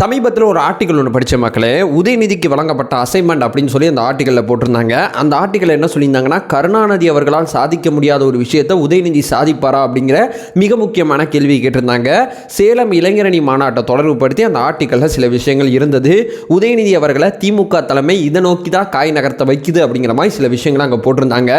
சமீபத்தில் ஒரு ஆர்டிக்கல் ஒன்று படித்த மக்களே. உதயநிதிக்கு வழங்கப்பட்ட அசைன்மெண்ட் அப்படின்னு சொல்லி அந்த ஆர்டிக்கலில் போட்டிருந்தாங்க. அந்த ஆர்டிக்கல் என்ன சொல்லியிருந்தாங்கன்னா கருணாநிதி அவர்களால் சாதிக்க முடியாத ஒரு விஷயத்தை உதயநிதி சாதிப்பாரா? அப்படிங்கிற மிக முக்கியமான கேள்வி கேட்டிருந்தாங்க. சேலம் இளைஞரணி மாநாட்டை தொடர்புபடுத்தி அந்த ஆர்டிக்கலில் சில விஷயங்கள் இருந்தது. உதயநிதி அவர்களை திமுக தலைமை இதை நோக்கி தான் காய் நகர்த்த வைக்குது அப்படிங்கிற மாதிரி சில விஷயங்கள் அங்கே போட்டிருந்தாங்க.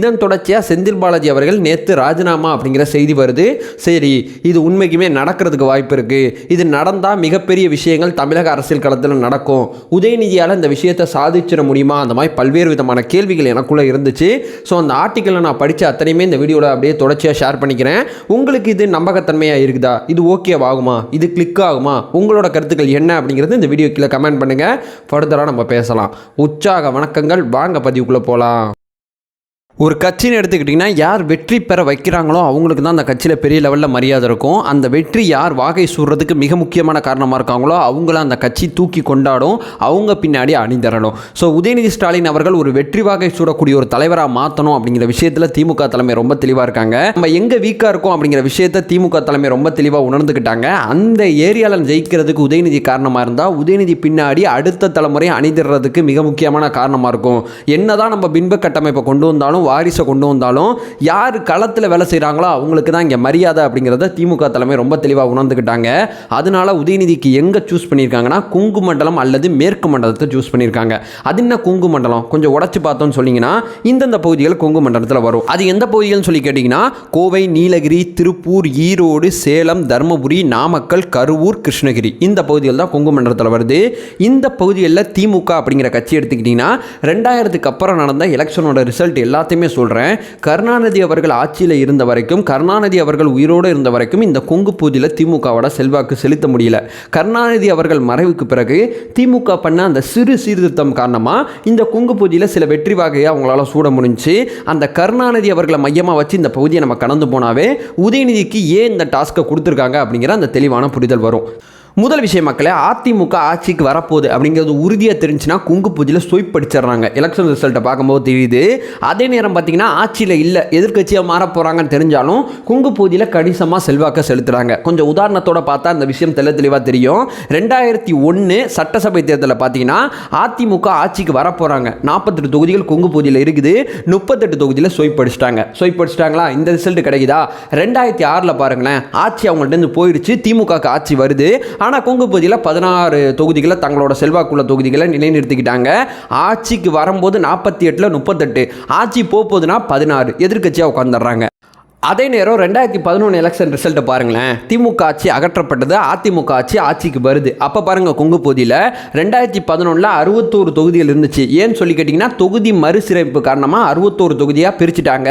இதன் தொடர்ச்சியாக செந்தில் பாலாஜி அவர்கள் நேற்று ராஜினாமா அப்படிங்கிற செய்தி வருது. சரி இது உண்மைக்குமே நடக்கிறதுக்கு வாய்ப்பு இருக்குது இது நடந்தால் மிகப்பெரிய விஷயம் விஷயங்கள் தமிழக அரசியல் களத்தில் நடக்கும். உதயநிதியால் இந்த விஷயத்தை சாதிச்சிட முடியுமா? அந்த மாதிரி பல்வேறு விதமான கேள்விகள் எனக்குள்ளே இருந்துச்சு. ஸோ அந்த ஆர்டிக்கலை நான் படித்த அத்தனையுமே இந்த வீடியோவில் அப்படியே தொடர்ச்சியாக ஷேர் பண்ணிக்கிறேன். உங்களுக்கு இது நம்பகத்தன்மையாக இருக்குதா? இது ஓகே ஆகுமா? இது கிளிக் ஆகுமா? உங்களோட கருத்துக்கள் என்ன அப்படிங்கிறது இந்த வீடியோ கீழே கமெண்ட் பண்ணுங்கள் ஃபர்தராக நம்ம பேசலாம். உற்சாக வணக்கங்கள். வாங்க பதிவுக்குள்ளே போகலாம் ஒரு கட்சின்னு எடுத்துக்கிட்டிங்கன்னா யார் வெற்றி பெற வைக்கிறாங்களோ அவங்களுக்கு தான் அந்த கட்சியில் பெரிய லெவலில் மரியாதை இருக்கும். அந்த வெற்றி யார் வாகை சூடுறதுக்கு மிக முக்கியமான காரணமாக இருக்காங்களோ அவங்கள அந்த கட்சி தூக்கி கொண்டாடும் அவங்க பின்னாடி அணிந்தரணும் ஸோ உதயநிதி ஸ்டாலின் அவர்கள் ஒரு வெற்றி வாகை சூடக்கூடிய ஒரு தலைவராக மாற்றணும் அப்படிங்கிற விஷயத்தில் திமுக தலைமை ரொம்ப தெளிவாக இருக்காங்க. நம்ம எங்கே வீக்காக இருக்கோம் அப்படிங்கிற விஷயத்தை திமுக தலைமை ரொம்ப தெளிவாக உணர்ந்துக்கிட்டாங்க. அந்த ஏரியாவில் ஜெயிக்கிறதுக்கு உதயநிதி காரணமாக இருந்தால் உதயநிதி பின்னாடி அடுத்த தலைமுறை அணிதிடுறதுக்கு மிக முக்கியமான காரணமாக இருக்கும். என்னதான் நம்ம பின்ப கட்டமைப்பை கொண்டு வந்தாலும் வாரிசை கொண்டு வந்தாலும் யார் களத்தில் வேலை செய்கிறாங்களோ அவங்களுக்கு தான் இங்கே மரியாதை அப்படிங்கிறத திமுக தலைமை ரொம்ப தெளிவாக உணர்ந்துக்கிட்டாங்க அதனால உதயநிதிக்கு எங்கே சூஸ் பண்ணியிருக்காங்கன்னா குங்கு மண்டலம் அல்லது மேற்கு மண்டலத்தை சூஸ் பண்ணியிருக்காங்க. அது என்ன குங்கு மண்டலம்? கொஞ்சம் உடச்சி பார்த்தோம்னு சொன்னீங்கன்னா இந்தந்த பகுதிகள் கொங்கு மண்டலத்தில் வரும். அது எந்த பகுதிகள்னு சொல்லி கேட்டிங்கன்னா கோவை நீலகிரி திருப்பூர் ஈரோடு சேலம் தருமபுரி நாமக்கல் கருவூர் கிருஷ்ணகிரி. இந்த பகுதிகள் தான் கொங்கு மண்டலத்தில் வருது. இந்த பகுதிகளில் திமுக அப்படிங்கிற கட்சி எடுத்துக்கிட்டிங்கன்னா ரெண்டாயிரத்துக்கு அப்புறம் நடந்த எலெக்ஷனோட ரிசல்ட் எல்லாத்தையும் சொல்கிறேன் கருணாநிதி அவர்கள் ஆட்சியில் இருந்த வரைக்கும் கருணாநிதி அவர்கள் உயிரோடு இருந்த வரைக்கும் இந்த கொங்கு பூதியில் திமுகவோட செல்வாக்கு செலுத்த முடியல. கருணாநிதி அவர்கள் மறைவுக்கு பிறகு திமுக பண்ண அந்த சிறு சீர்திருத்தம் காரணமாக இந்த கொங்கு பூதியில் சில வெற்றி வாகையை அவங்களால சூட முடிஞ்சு அந்த கருணாநிதி அவர்களை மையமாக வச்சு இந்த பகுதியை நம்ம கடந்து போனாவே உதயநிதிக்கு ஏன் இந்த டாஸ்க்கை கொடுத்துருக்காங்க அப்படிங்கிற அந்த தெளிவான புரிதல் வரும். முதல் விஷயம் மக்களே அதிமுக ஆட்சிக்கு வரப்போகுது அப்படிங்கிறது உறுதியாக தெரிஞ்சுன்னா குங்கு பூஜையில் ஸ்வைப் படிச்சிடுறாங்க எலெக்ஷன் ரிசல்ட்டை பார்க்கும்போது தெரியுது. அதே நேரம் பார்த்தீங்கன்னா ஆட்சியில் இல்லை எதிர்க்கட்சியாக மாற போகிறாங்கன்னு தெரிஞ்சாலும் குங்கு பூஜையில் கணிசமாக செல்வாக்க செலுத்துகிறாங்க கொஞ்சம் உதாரணத்தோட பார்த்தா இந்த விஷயம் தெல்ல தெளிவாக தெரியும். ரெண்டாயிரத்தி ஒன்று சட்டசபை தேர்தலில் பார்த்தீங்கன்னா அதிமுக ஆட்சிக்கு வரப்போகிறாங்க நாற்பத்தெட்டு தொகுதிகள் குங்கு பூஜையில் இருக்குது. முப்பத்தெட்டு தொகுதியில் ஸ்வைப் படிச்சிட்டாங்க ஸ்வைப் படிச்சிட்டாங்களா இந்த ரிசல்ட் கிடைக்குதா? ரெண்டாயிரத்தி ஆறில் பாருங்களேன் ஆட்சி அவங்கள்ட்ட இருந்து போயிடுச்சு திமுக ஆட்சி வருது. ஆனால் கொங்கு பகுதியில் பதினாறு தொகுதிகளை தங்களோட செல்வாக்குள்ள தொகுதிகளை நிலைநிறுத்திக்கிட்டாங்க. ஆட்சிக்கு வரும்போது நாற்பத்தி எட்டில் முப்பத்தெட்டு ஆட்சி போகுதுன்னா பதினாறு எதிர்க்கட்சியாக உட்காந்துடுறாங்க அதே நேரம் ரெண்டாயிரத்தி பதினொன்று எலெக்ஷன் ரிசல்ட்டை பாருங்களேன். திமுக ஆட்சி அகற்றப்பட்டது அதிமுக ஆட்சி ஆட்சிக்கு வருது. அப்போ பாருங்கள் கொங்கு பகுதியில் ரெண்டாயிரத்தி பதினொன்றில் அறுபத்தோரு தொகுதிகள் இருந்துச்சு. ஏன்னு சொல்லி கேட்டிங்கன்னா தொகுதி மறுசீரமைப்பு காரணமாக அறுபத்தோரு தொகுதியாக பிரிச்சுட்டாங்க.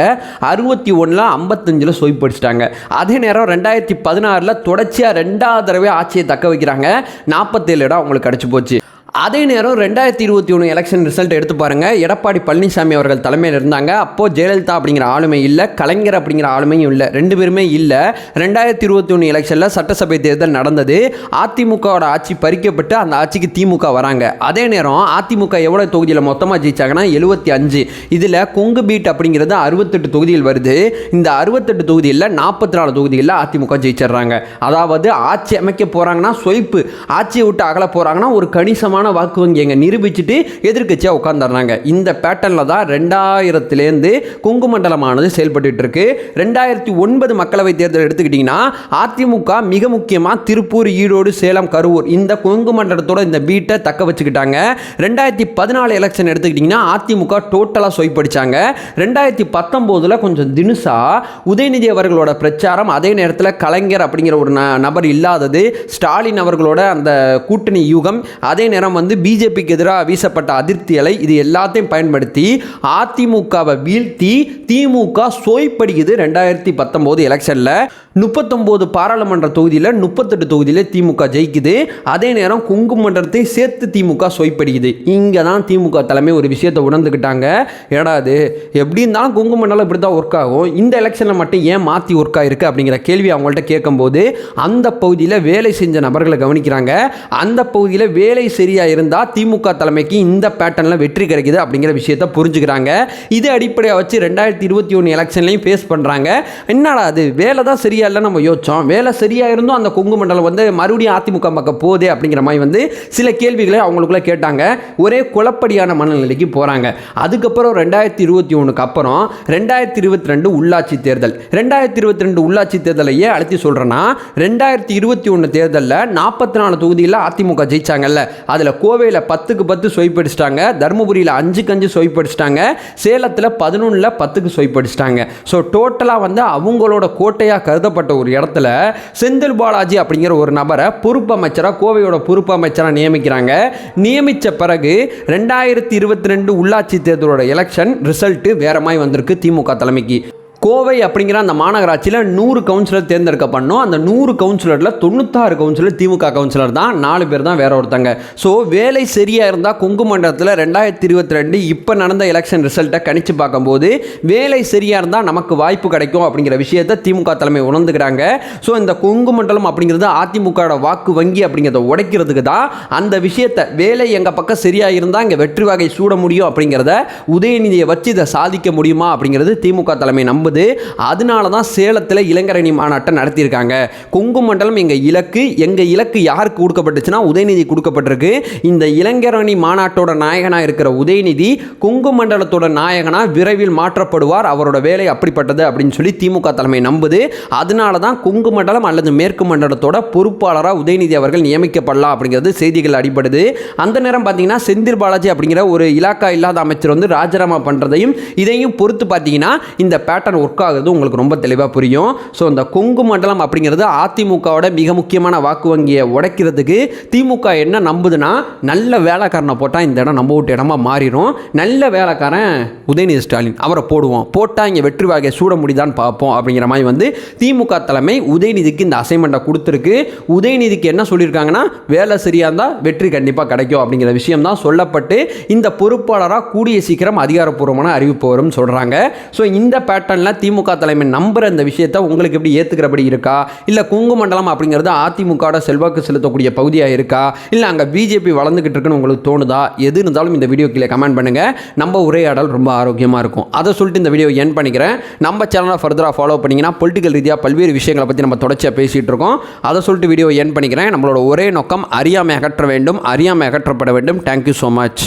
அறுபத்தி ஒன்றில் ஐம்பத்தஞ்சில் சொய்படிச்சிட்டாங்க அதே நேரம் ரெண்டாயிரத்தி பதினாறில் தொடர்ச்சியாக ரெண்டாவது தடவை ஆட்சியை தக்க வைக்கிறாங்க. நாற்பத்தேழு இடம் அவங்களுக்கு கிடச்சி போச்சு. அதே நேரம் ரெண்டாயிரத்தி இருபத்தி ஒன்று எலெக்ஷன் ரிசல்ட் எடுத்து பாருங்கள் எடப்பாடி பழனிசாமி அவர்கள் தலைமையில் இருந்தாங்க. அப்போது ஜெயலலிதா அப்படிங்கிற ஆளுமை இல்லை கலைஞர் அப்படிங்கிற ஆளுமையும் இல்லை ரெண்டு பேருமே இல்லை. ரெண்டாயிரத்தி இருபத்தி ஒன்று எலெக்ஷனில் சட்டசபை தேர்தல் நடந்தது. அதிமுகவோட ஆட்சி பறிக்கப்பட்டு அந்த ஆட்சிக்கு திமுக வராங்க. அதே நேரம் அதிமுக எவ்வளோ தொகுதியில் மொத்தமாக ஜெயிச்சாங்கன்னா எழுபத்தி அஞ்சு. இதில் கொங்கு பீட் அப்படிங்கிறது அறுபத்தெட்டு தொகுதியில் வருது. இந்த அறுபத்தெட்டு தொகுதியில் நாற்பத்தி நாலு தொகுதியில் அதிமுக ஜெயிச்சிடுறாங்க. அதாவது ஆட்சி அமைக்க போகிறாங்கன்னா சொய்ப்பு. ஆட்சியை விட்டு அகல போகிறாங்கன்னா ஒரு கணிசமான வாக்கு வங்கி எங்க நிரூபிச்சுட்டு எதிர்க்கட்சியாக உட்காந்துடுறாங்க இந்த பேட்டர்னில் தான் ரெண்டாயிரத்துலேருந்து குங்குமண்டலமானது செயல்பட்டு இருக்கு ரெண்டாயிரத்தி ஒன்பது மக்களவை தேர்தல் எடுத்துக்கிட்டிங்கன்னா அதிமுக மிக முக்கியமாக திருப்பூர் ஈரோடு சேலம் கரூர் இந்த குங்குமண்டலத்தோட இந்த பீட்டை தக்க வச்சுக்கிட்டாங்க. ரெண்டாயிரத்தி பதினாலு எலெக்ஷன் எடுத்துக்கிட்டிங்கன்னா அதிமுக டோட்டலாக சொய்படிச்சாங்க ரெண்டாயிரத்தி பத்தொம்போதில் கொஞ்சம் தினுசா உதயநிதி அவர்களோட பிரச்சாரம் அதே நேரத்தில் கலைஞர் அப்படிங்கிற ஒரு நபர் இல்லாதது ஸ்டாலின் அவர்களோட அந்த கூட்டணி யூகம் அதே நேரம் வந்து பிஜேபிக்கு எதிராக வீசப்பட்ட அதிருப்தி அலை இது எல்லாத்தையும் பயன்படுத்தி அதிமுகவை வீழ்த்தி திமுக சோய்ப்படிக்குது ரெண்டாயிரத்தி பத்தொம்போது எலெக்ஷனில். முப்பத்தொம்போது பாராளுமன்ற தொகுதியில் முப்பத்தெட்டு தொகுதியில் திமுக ஜெயிக்குது. அதே நேரம் குங்கு சேர்த்து திமுக சொய்ப்படிக்குது இங்கே தான் திமுக தலைமை ஒரு விஷயத்தை உணர்ந்துக்கிட்டாங்க ஏடாது எப்படி இருந்தாலும் குங்கு மண்டலம் இப்படி தான் ஒர்க் ஆகும். இந்த எலெக்ஷனில் மட்டும் ஏன் மாற்றி ஒர்க் ஆகிருக்கு அப்படிங்கிற கேள்வி அவங்கள்ட்ட கேட்கும்போது அந்த பகுதியில் வேலை செஞ்ச நபர்களை கவனிக்கிறாங்க. அந்த பகுதியில் வேலை சரியாக சரியாக இருந்தால் திமுக தலைமைக்கு இந்த பேட்டர்னில் வெற்றி கிடைக்குது அப்படிங்கிற விஷயத்தை புரிஞ்சுக்கிறாங்க. இது அடிப்படையாக வச்சு ரெண்டாயிரத்தி இருபத்தி ஒன்று எலெக்ஷன்லையும் ஃபேஸ் பண்ணுறாங்க என்னடா அது? வேலை தான் சரியா இல்லை நம்ம யோசிச்சோம். வேலை சரியாக இருந்தும் அந்த கொங்கு மண்டலம் வந்து மறுபடியும் அதிமுக பக்கம் போதே அப்படிங்கிற மாதிரி வந்து சில கேள்விகளை அவங்களுக்குள்ள கேட்டாங்க. ஒரே குழப்படியான மனநிலைக்கு போகிறாங்க அதுக்கப்புறம் ரெண்டாயிரத்தி இருபத்தி ஒன்றுக்கு அப்புறம் ரெண்டாயிரத்தி இருபத்தி ரெண்டு உள்ளாட்சி தேர்தல். ரெண்டாயிரத்தி இருபத்தி ரெண்டு உள்ளாட்சி தேர்தலை ஏன் அழுத்தி சொல்கிறேன்னா ரெண்டாயிரத்தி இருபத்தி ஒன்று தேர்தலில் நாற்பத்தி நாலு தொகுதியில் அதிமுக ஜெயிச்சாங்கல்ல. அதில் கோவையில் பத்துக்கு பத்து சொய்ப்படிச்சிட்டாங்க தருமபுரியில் அஞ்சுக்கு அஞ்சு சொய்ப்படிச்சிட்டாங்க சேலத்தில் பதினொன்றில் பத்துக்கு சொய்ப்படிச்சிட்டாங்க ஸோ டோட்டலாக வந்து அவங்களோட கோட்டையாக கருதப்பட்ட ஒரு இடத்துல செந்தில் பாலாஜி அப்படிங்கிற ஒரு நபரை பொறுப்பு அமைச்சராக கோவையோட பொறுப்பு அமைச்சராக நியமிக்கிறாங்க. நியமித்த பிறகு ரெண்டாயிரத்தி இருபத்தி ரெண்டு உள்ளாட்சி தேர்தலோட எலெக்ஷன் ரிசல்ட்டு வேற மாதிரி வந்திருக்கு திமுக தலைமைக்கு. கோவை அப்படிங்கிற அந்த மாநகராட்சியில் நூறு கவுன்சிலர் தேர்ந்தெடுக்க பண்ணோம் அந்த நூறு கவுன்சிலரில் தொண்ணூத்தாறு கவுன்சிலர் திமுக கவுன்சிலர் தான். நாலு பேர் தான் வேற ஒருத்தங்க. ஸோ வேலை சரியாக இருந்தால் கொங்கு மண்டலத்தில் ரெண்டாயிரத்தி இருபத்தி ரெண்டு இப்போ நடந்த எலெக்ஷன் ரிசல்ட்டை கணிச்சு பார்க்கும்போது வேலை சரியாக இருந்தால் நமக்கு வாய்ப்பு கிடைக்கும் அப்படிங்கிற விஷயத்தை திமுக தலைமை உணர்ந்துக்கிறாங்க. ஸோ இந்த கொங்கு மண்டலம் அப்படிங்கிறது அதிமுகவோட வாக்கு வங்கி அப்படிங்கிறத உடைக்கிறதுக்கு தான் அந்த விஷயத்தை வேலை எங்கள் பக்கம் சரியாக இருந்தால் இங்கே வெற்றி வகை சூட முடியும் அப்படிங்கிறத உதயநிதியை வச்சு இதை சாதிக்க முடியுமா அப்படிங்கிறது திமுக தலைமை நம்புது அதனால தான் சேலத்தில் இளைஞரணி மாநாட்டை நடத்தியிருக்காங்க. கொங்கு மண்டலம் எங்கள் இலக்கு எங்கள் இலக்கு யாருக்கு கொடுக்கப்பட்டுச்சுன்னா உதயநிதி கொடுக்கப்பட்டிருக்கு. இந்த இளைஞரணி மாநாட்டோட நாயகனாக இருக்கிற உதயநிதி கொங்கு மண்டலத்தோட நாயகனாக விரைவில் மாற்றப்படுவார் அவரோட வேலை அப்படிப்பட்டது அப்படின்னு சொல்லி திமுக தலைமை நம்புது. அதனால தான் கொங்கு மண்டலம் அல்லது மேற்கு மண்டலத்தோட பொறுப்பாளராக உதயநிதி அவர்கள் நியமிக்கப்படலாம் அப்படிங்கிறது செய்திகள் அடிபடுது. அந்த நேரம் பார்த்தீங்கன்னா செந்தில் பாலாஜி அப்படிங்கிற ஒரு இலாக்கா இல்லாத அமைச்சர் வந்து ராஜினாமா பண்ணுறதையும் இதையும் பொறுத்து பார்த்தீங்கன்னா இந்த பேட்டர்ன் ஒர்க் ஆகுறது உங்களுக்கு ரொம்ப தெளிவாக புரியும். ஸோ இந்த கொங்கு மண்டலம் அப்படிங்கிறது அதிமுகவோட மிக முக்கியமான வாக்கு வங்கியை உடைக்கிறதுக்கு திமுக என்ன நம்புதுன்னா நல்ல வேலைக்காரனை போட்டால் இந்த இடம் நம்ம விட்டு இடமா மாறிடும் நல்ல வேலைக்காரன் உதயநிதி ஸ்டாலின் அவரை போடுவோம். போட்டால் இங்கே வெற்றி வாகை சூட முடியுதான்னு பார்ப்போம் அப்படிங்கிற மாதிரி வந்து திமுக தலைமை உதயநிதிக்கு இந்த அசைன்மெண்ட்டை கொடுத்துருக்கு. உதயநிதிக்கு என்ன சொல்லியிருக்காங்கன்னா வேலை சரியாக இருந்தால் வெற்றி கண்டிப்பாக கிடைக்கும் அப்படிங்கிற விஷயம் தான் சொல்லப்பட்டு இந்த பொறுப்பாளராக கூடிய சீக்கிரம் அதிகாரப்பூர்வமான அறிவிப்பு வரும்னு சொல்கிறாங்க ஸோ இந்த பேட்டர்னில் திமுக தலைமை நம்புற இந்த விஷயத்தை உங்களுக்கு எப்படி ஏற்றுக்கிறபடி இருக்கா? இல்லை கொங்கு மண்டலம் அப்படிங்கிறது அதிமுகவோட செல்வாக்கு செலுத்தக்கூடிய பகுதியாக இருக்கா? இல்லை அங்கே பிஜேபி வளர்ந்துக்கிட்டு இருக்குன்னு உங்களுக்கு தோணுதா? எது இருந்தாலும் இந்த வீடியோ கீழே கமெண்ட் பண்ணுங்கள் நம்ம உரையாடல் ரொம்ப ஆரோக்கியமாக இருக்கும். அதை சொல்லிட்டு இந்த வீடியோ என் பண்ணிக்கிறேன். நம்ம சேனலை ஃபர்தராக ஃபாலோ பண்ணிங்கன்னா பொலிட்டிக்கல் ரீதியாக பல்வேறு விஷயங்களை பற்றி நம்ம தொடர்ச்சியாக பேசிகிட்டு இருக்கோம். அதை சொல்லிட்டு வீடியோ என் பண்ணிக்கிறேன். நம்மளோட ஒரே நோக்கம் அறியாமை அகற்ற வேண்டும். அறியாமை அகற்றப்பட வேண்டும். Thank you so much